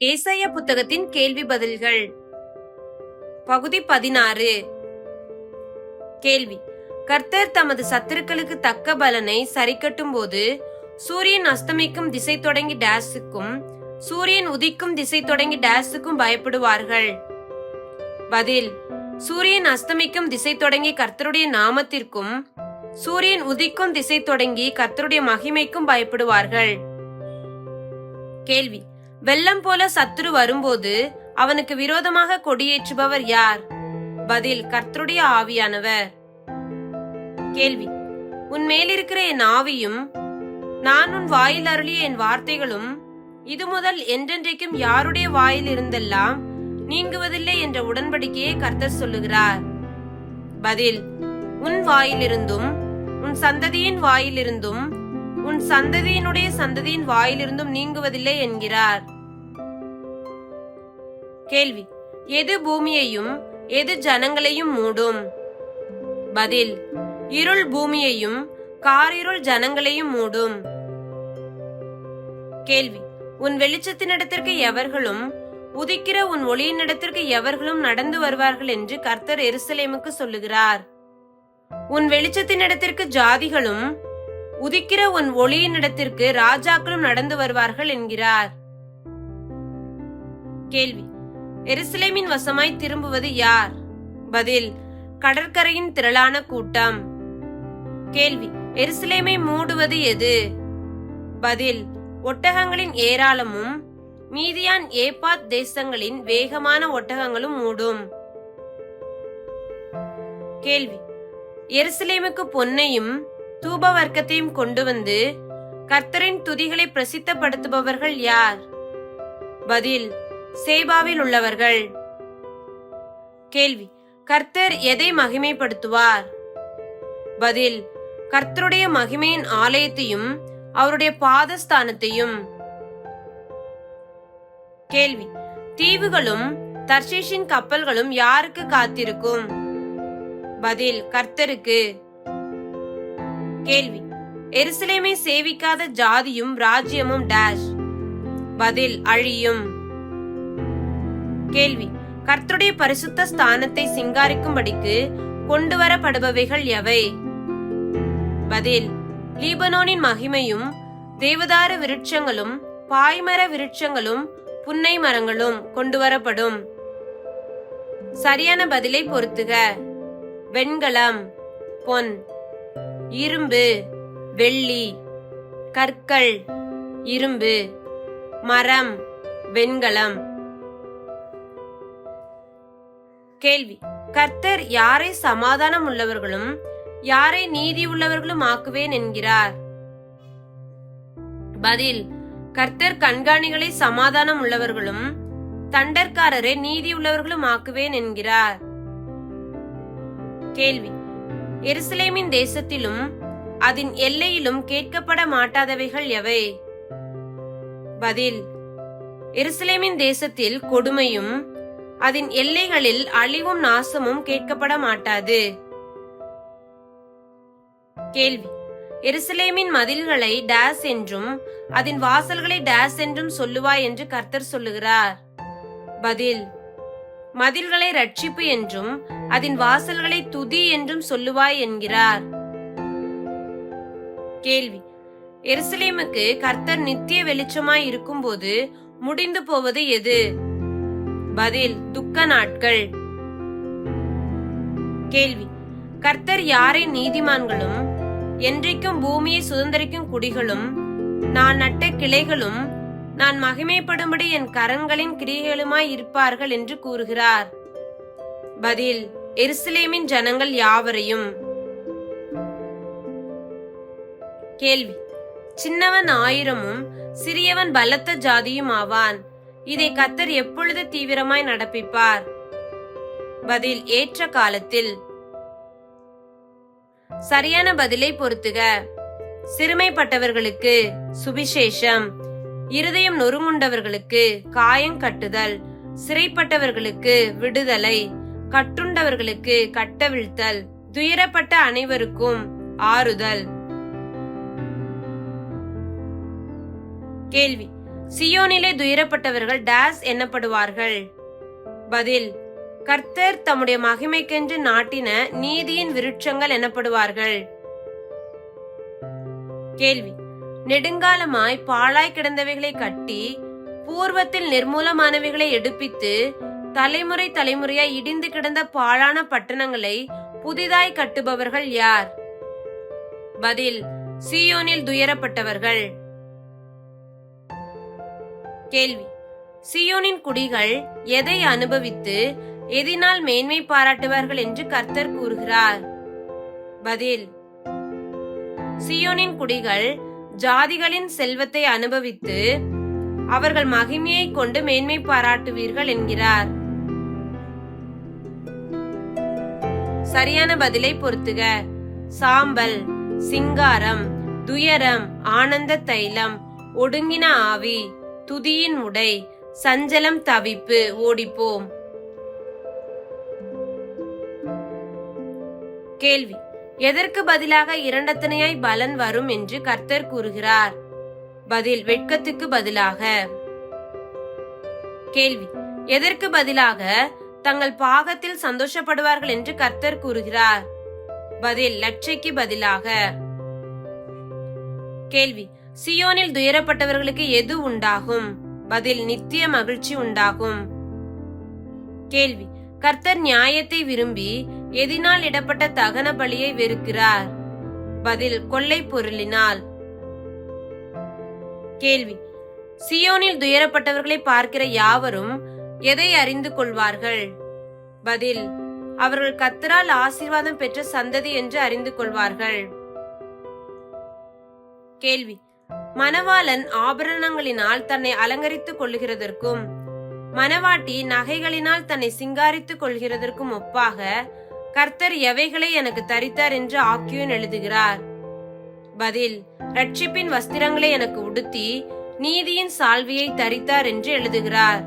ஏசாய புத்தகத்தின் கேள்வி பதில்கள். பகுதி பதினாறு. கேள்வி. கர்த்தர் தமது சத்துருக்களுக்கு தக்க பலனை சரிக்கட்டும் போது சூரியன் அஸ்தமிக்கும் திசை தொடங்கி டேஸுக்கும் சூரியன் உதிக்கும் திசை தொடங்கி டேஸுக்கும் பயப்படுவார்கள். பதில். சூரியன் அஸ்தமிக்கும் திசை தொடங்கி கர்த்தருடைய நாமத்திற்கும் சூரியன் உதிக்கும் திசை தொடங்கி கர்த்தருடைய மகிமைக்கும் பயப்படுவார்கள். கேள்வி. வெள்ளம் போல சத்துரு வரும்போது அவனுக்கு விரோதமாக கொடியேற்றுபவர் யார்? பதில் கர்த்தருடைய ஆவியானவர். கேள்வி உன் மேலிருக்கிற என் ஆவியும் நான் உன் வாயில் அருளிய என் வார்த்தைகளும் இது முதல் என்றென்றைக்கும் யாருடைய வாயில் இருந்தெல்லாம் நீங்குவதில்லை என்ற உடன்படிக்கையை கர்த்தர் சொல்லுகிறார். பதில் உன் வாயிலிருந்தும் உன் சந்ததியின் வாயிலிருந்தும் உன் சந்ததியினுடைய சந்ததியின் வாயிலிருந்தும் நீங்குவதில்லை என்கிறார். கேள்வி எது பூமியையும் எது ஜனங்களையும் மூடும்? பதில் இருள் பூமியையும் காரிருள் ஜனங்களையும் மூடும். கேள்வி உன் வெளிச்சத்தினிடத்திற்கு எவர்களும் உதிக்கிற உன் ஒளியினிடத்திற்கு எவர்களும் நடந்து வருவார்கள் என்று கர்த்தர் எருசலேமுக்கு சொல்லுகிறார். உன் வெளிச்சத்தினிடத்திற்கு ஜாதிகளும் உதிக்கிற உன் ஒளியினிடத்திற்கு ராஜாக்களும் நடந்து வருவார்கள் என்கிறார். கேள்வி. எருசலேமின் வசமாய் திரும்புவது யார்? பதில். கடற்கரையின் திரளான கூட்டம். கேள்வி. எருசலேமை மூடுவது எது? பதில். ஒட்டகங்களின் ஏராளமும் மீதியான் ஏபாத் தேசங்களின் வேகமான ஒட்டகங்களும் மூடும். கேள்வி. எருசலேமுக்கு பொன்னையும் தூப வர்க்கத்தையும் கொண்டு வந்து கர்த்தரின் துதிகளை பிரசித்தப்படுத்துபவர்கள் யார்? பதில் சேபாவில் உள்ளவர்கள். கேள்வி கர்த்தர் எதை மகிமைப்படுத்துவார்? பதில் கர்த்தருடைய மகிமையின் ஆலயத்தையும் அவருடைய பாதஸ்தானத்தையும். கேள்வி தீவுகளும் தர்ஷீஷின் கப்பல்களும் யாருக்கு காத்திருக்கும்? பதில் கர்த்தருக்கு. கேள்வி. எருசலேமை சேவிக்காத ஜாதியும் ராஜ்யமும் டேஷ் பதில் அழியும். கேள்வி. கர்த்தருடைய பரிசுத்த ஸ்தானத்தை சிங்காரிக்கும்படிக்கு கொண்டு வரப்படுபவைகள் எவை? பதில் லீபனோனின் மகிமையும் தேவதார விருட்சங்களும் பாய்மர விருட்சங்களும் புன்னை மரங்களும் கொண்டு வரப்படும் சரியான பதிலை பொருத்துக. வெண்கலம் பொன். இரும்பு வெள்ளி கற்கள் இரும்பு மரம் வெண்கலம். கேள்வி. கர்த்தர் யாரை சமாதானம் உள்ளவர்களும் யாரை நீதி உள்ளவர்களும் ஆக்குவேன் என்கிறார்? பதில். கர்த்தர் கண்காணிகளை சமாதானம் உள்ளவர்களும் தண்டற்காரரை நீதி உள்ளவர்களும் ஆக்குவேன் என்கிறார். கேள்வி. எருசலேமின் தேசத்திலும் அதன் எல்லையிலும் கேட்கப்பட மாட்டாதவைகள் எவை? பதில் எருசலேமின் தேசத்தில் கொடுமையும் அதன் எல்லைகளில் அழிவும் நாசமும் கேட்கப்பட மாட்டாது. கேள்வி எருசலேமின் மதில்களை டேஸ் என்றும் அதன் வாசல்களை டேஸ் என்றும் சொல்லுவாய் என்று கர்த்தர் சொல்லுகிறார். பதில் மதில்களை ரட்சிப்பு என்றும் அதன் வாசல்களை துதி என்றும் சொல்லுவாய் என்கிறார். கேள்வி. எருசலேமுக்கு கர்த்தர் நித்திய வெளிச்சமாய் இருக்கும்போது முடிந்து போவது எது? பதில் துக்க நாட்கள். கேள்வி. கர்த்தர் யாரை நீதிமான்களும் என்றைக்கும் பூமியை சுதந்திரிக்கும் குடிகளும் நான் நட்ட கிளைகளும் நான் மகிமைப்படும்படி என் கரங்களின் கிரிகைகளுமாய் இருப்பார்கள் என்று கூறுகிறார். பதில் எருசலேமின் ஜனங்கள் யாவரையும்? கேள்வி. சின்னவன் ஆயிரமும் சிறியவன் பலத்த ஜாதியும் ஆவான். இதை கத்தர் எப்பொழுது தீவிரமாய் நடப்பிப்பார்? பதில் ஏற்ற காலத்தில். சரியான பதிலை பொருத்துக சிறுமைப்பட்டவர்களுக்கு சுவிசேஷம் இருதயம் நொறுங்குண்டவர்களுக்கு காயம் கட்டுதல் சிறைப்பட்டவர்களுக்கு விடுதலை கட்டுண்டவர்களுக்கு கட்டவிழ்த்தல் துயரப்பட்ட அனைவருக்கும் ஆறுதல். கேள்வி. சியோனிலே துயரப்பட்டவர்கள் டேஸ் எண்ணப்படுவார்கள் பதில். கர்த்தர் தம்முடைய மகிமைக்கென்று நாட்டின நீதியின் விருட்சங்கள் எனப்படுவார்கள் கேள்வி. நெடுங்காலமாய் பாழாய் கிடந்தவைகளை கட்டி பூர்வத்தில் நிர்மூலமானவைகளை எடுப்பித்து தலைமுறை தலைமுறையாய் இடிந்து கிடந்த பாழான பட்டணங்களை புதிதாய் கட்டுபவர்கள் யார்? பதில் சியோனில் துயரப்பட்டவர்கள். கேள்வி சியோனின் குடிகள் எதை அனுபவித்து எதினால் மேன்மை பாராட்டுவார்கள் என்று கர்த்தர் கூறுகிறார்? பதில் சியோனின் குடிகள் ஜாதிகளின் செல்வத்தை அனுபவித்து அவர்கள் மகிமையை கொண்டு மேன்மை பாராட்டுவீர்கள் என்கிறார். சரியான பதிலை பொறுத்துக சாம்பல் சிங்காரம் துயரம் ஆனந்த தைலம் ஒடுங்கின ஆவி துதியின் உடை சஞ்சலம் தவிப்பு ஓடிப்போம். கேள்வி. எதற்கு பதிலாக இரண்டத்தனையாய் பலன் வரும் என்று கர்த்தர் கூறுகிறார்? பதில் வெட்கத்துக்கு பதிலாக. கேள்வி. எதற்கு பதிலாக தங்கள் பாகத்தில் சந்தோஷப்படுவார்கள் என்று கர்த்தர் கூறுகிறார். பதில் லட்சைக்கு பதிலாக. கேள்வி சியோனில் துயரப்பட்டவர்களுக்கு எது உண்டாகும்? பதில் நித்திய மகிழ்ச்சி உண்டாகும். கேள்வி கர்த்தர் நியாயத்தை விரும்பி எதினால் இடப்பட்ட தகன பலியை வெறுக்கிறார். பதில் கொள்ளை பொருளினால். கேள்வி சியோனில் துயரப்பட்டவர்களை பார்க்கிற யாவரும் எதை அறிந்து கொள்வார்கள்? பதில் அவர்கள் கத்தரால் ஆசீர்வாதம் பெற்ற சந்ததி என்று அறிந்து கொள்வார்கள். கேள்வி மணவாளன் ஆபரணங்களினால் தன்னை அலங்கரித்துக் கொள்கிறதற்கும் மணவாட்டி நகைகளினால் தன்னை சிங்காரித்துக் கொள்கிறதற்கும் ஒப்பாக கர்த்தர் எவைகளை எனக்கு தரித்தார் என்று ஆக்கியோன் எழுதுகிறார். பதில் ரட்சிப்பின் வஸ்திரங்களை எனக்கு உடுத்தி நீதியின் சால்வியை தரித்தார் என்று எழுதுகிறார்.